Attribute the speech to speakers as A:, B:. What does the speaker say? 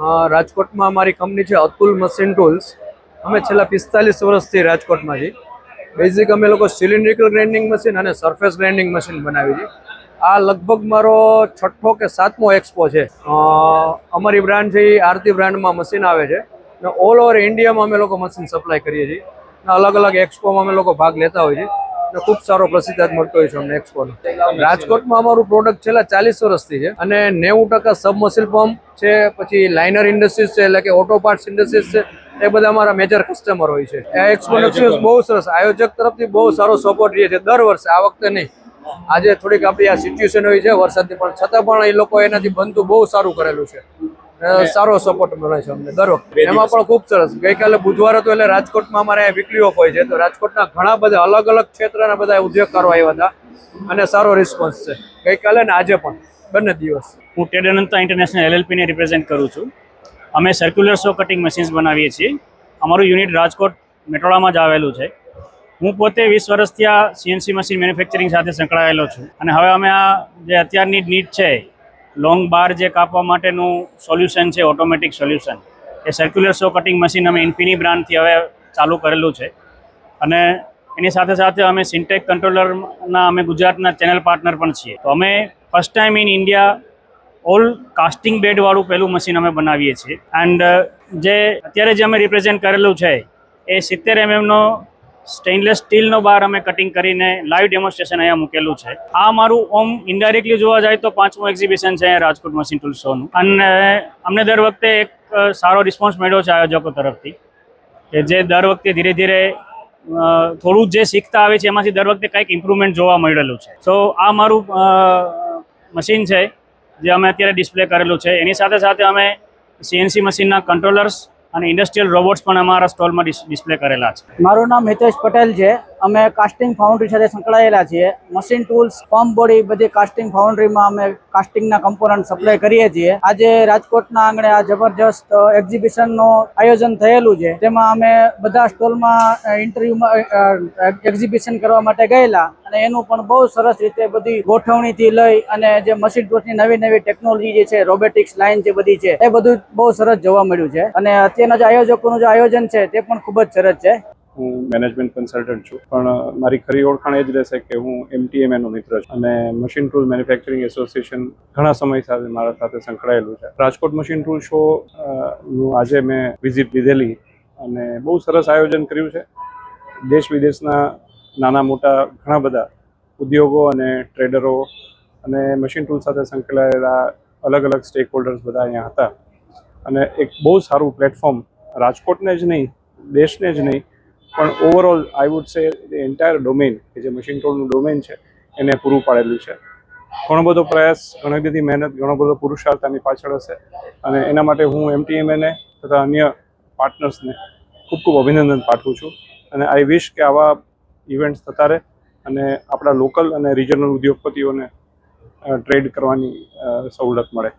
A: રાજકોટમાં અમારી કંપની છે અતુલ મશીન ટૂલ્સ અમે છેલ્લા પિસ્તાલીસ વર્ષથી રાજકોટમાં છીએ. બેઝિક અમે લોકો સિલિન્ડ્રિકલ ગ્રાઇન્ડિંગ મશીન અને સરફેસ ગ્રાઇન્ડિંગ મશીન બનાવી છીએ આ લગભગ મારો છઠ્ઠો કે સાતમો એક્સપો છે. અમારી બ્રાન્ડ છે એ આરતી બ્રાન્ડમાં મશીન આવે છે. અને ઓલ ઓવર ઇન્ડિયામાં અમે લોકો મશીન સપ્લાય કરીએ છીએ. અલગ અલગ એક્સપોમાં અમે લોકો ભાગ લેતા હોઈએ છીએ. અને ખૂબ સારો પ્રતિસાદ મળતો હોય છે અમને એક્સપોનો. રાજકોટમાં અમારું પ્રોડક્ટ છેલ્લા ચાલીસ વર્ષથી છે અને નેવું ટકા સબમર્સિલ પંપ છે, પછી લાઇનર ઇન્ડસ્ટ્રીઝ છે, એટલે કે ઓટો પાર્ટ્સ ઇન્ડસ્ટ્રીઝ છે, એ બધા અમારા મેજર કસ્ટમર હોય છે. આ એક્સપિરિયન્સ બહુ સરસ, આયોજક તરફથી બહુ સારો સપોર્ટ રહે છે. દર વર્ષે, આ વખતે નહીં. આજે થોડીક આપણી આ સિચ્યુએશન હોય છે, વરસાદની પણ. છતાં પણ એ લોકો એનાથી બનતું બહુ સારું કરેલું છે. સારો સપોર્ટ મળે છે અમને દર વખતે એમાં પણ ખૂબ સરસ. ગઈકાલે બુધવાર હતો એટલે રાજકોટમાં અમારે વીકલી ઓફ હોય છે તો રાજકોટના ઘણા બધા અલગ અલગ ક્ષેત્રના બધા ઉદ્યોગકારો આવ્યા હતા અને સારો રિસ્પોન્સ છે. ગઈકાલે ને આજે પણ બંને દિવસ.
B: હું ટેડ અનંતા ઇન્ટરનેશનલ એલએલપીને રિપ્રેઝેન્ટ કરું છું. અમે સર્ક્યુલર સો કટિંગ મશીન્સ બનાવીએ છીએ. અમારું યુનિટ રાજકોટ મેટોડામાં જ આવેલું છે. હું પોતે વીસ વર્ષથી આ સીએનસી મશીન મેન્યુફેક્ચરિંગ સાથે સંકળાયેલો છું. અને હવે અમે આ જે અત્યારની નીડ છે લોંગ બાર જે કાપવા માટેનું સોલ્યુશન છે, ઓટોમેટિક સોલ્યુશન, એ સર્ક્યુલર સો કટિંગ મશીન અમે ઇન્ફિની બ્રાન્ડથી હવે ચાલુ કરેલું છે. અને એની સાથે સાથે અમે સિન્ટેક કંટ્રોલરના અમે ગુજરાતના ચેનલ પાર્ટનર પણ છીએ. તો અમે first time in India all casting બેડવાળું પહેલું મશીન અમે બનાવીએ છીએ. એન્ડ જે, અત્યારે જે અમે રિપ્રેઝેન્ટ કરેલું છે, એ સિત્તેર એમએમનો સ્ટેઇનલેસ સ્ટીલનો બાર અમે કટિંગ કરીને લાઈવ ડેમોન્સ્ટ્રેશન અહીંયા મૂકેલું છે. આ મારું ઓમ ઇન્ડાયરેક્ટલી જોવા જાય તો પાંચમું એક્ઝિબિશન છે રાજકોટ મશીન ટૂલ શોનું અને અમને દર વખતે એક સારો રિસ્પોન્સ મળ્યો છે આયોજકો તરફથી કે જે દર વખતે ધીરે ધીરે થોડું જે શીખતા આવે છે એમાંથી દર વખતે કંઈક ઇમ્પ્રુવમેન્ટ જોવા મળેલું છે. સો આ મારું મશીન છે જે અમે અત્યારે ડિસ્પ્લે કરેલું છે. એની સાથે સાથે અમે સીએનસી મશીનના કંટ્રોલર્સ અને ઇન્ડસ્ટ્રીયલ રોબોટ્સ પણ અમારા સ્ટોલમાં ડિસ્પ્લે કરેલા છે.
C: મારું નામ હિતેશ પટેલ છે. અમે કાસ્ટિંગ ફાઉન્ડ્રી સાથે સંકળાયેલા છીએ. મશીન ટૂલ્સ પંપ બોડી બધી કાસ્ટિંગ ફાઉન્ડ્રીમાં અમે કાસ્ટિંગના કમ્પોનન્ટ સપ્લાય કરીએ છીએ. આજે રાજકોટના આંગણે આ જબરજસ્ત એક્ઝિબિશનનું આયોજન થયેલું છે. તેમાં અમે બધા સ્ટોલમાં ઇન્ટરવ્યુમાં એક્ઝિબિશન કરવા માટે ગયેલા. અને એનું પણ બહુ સરસ રીતે બધી ગોઠવણીથી લઈ અને જે મશીન ટૂલ્સની નવી નવી ટેકનોલોજી જે છે રોબોટિક્સ લાઇન જે બધી છે, એ બધું બહુ સરસ જોવા મળ્યું છે. અને અત્યારના જે આયોજકોનું જે આયોજન છે, તે પણ ખૂબ જ સરસ છે.
D: હું મેનેજમેન્ટ કન્સલ્ટન્ટ છું. પણ મારી ખરી ઓળખાણ એ જ રહેશે કે હું એમટીએમએનો મિત્ર છું. અને મશીન ટૂલ મેન્યુફેક્ચરિંગ એસોસિએશન ઘણા સમય સાથે મારા સાથે સંકળાયેલું છે. રાજકોટ મશીન ટૂલ શો નું આજે મેં વિઝિટ લીધેલી અને બહુ સરસ આયોજન કર્યું છે. દેશ વિદેશના નાના મોટા ઘણા બધા ઉદ્યોગો અને ટ્રેડરો અને મશીન ટૂલ સાથે સંકળાયેલા અલગ અલગ સ્ટેક હોલ્ડર્સ બધા અહીંયા હતા. અને એક બહુ સારું પ્લેટફોર્મ રાજકોટને જ નહીં, દેશને જ નહીં પણ overall I would say entire domain કે જે મશીન ટૂલનું ડોમેન છે, એને પૂરું પાડેલું છે. ઘણો બધો પ્રયાસ, ઘણી બધી મહેનત, ઘણો બધો પુરુષાર્થ આની પાછળ હશે. અને એના માટે હું એમટીએમએને તથા અન્ય પાર્ટનર્સને ખૂબ ખૂબ અભિનંદન પાઠવું છું. અને આઈ વિશ કે આવા ઇવેન્ટ્સ થતા રહે અને આપણા લોકલ અને રિજનલ ઉદ્યોગપતિઓને ટ્રેડ કરવાની સવલત મળે.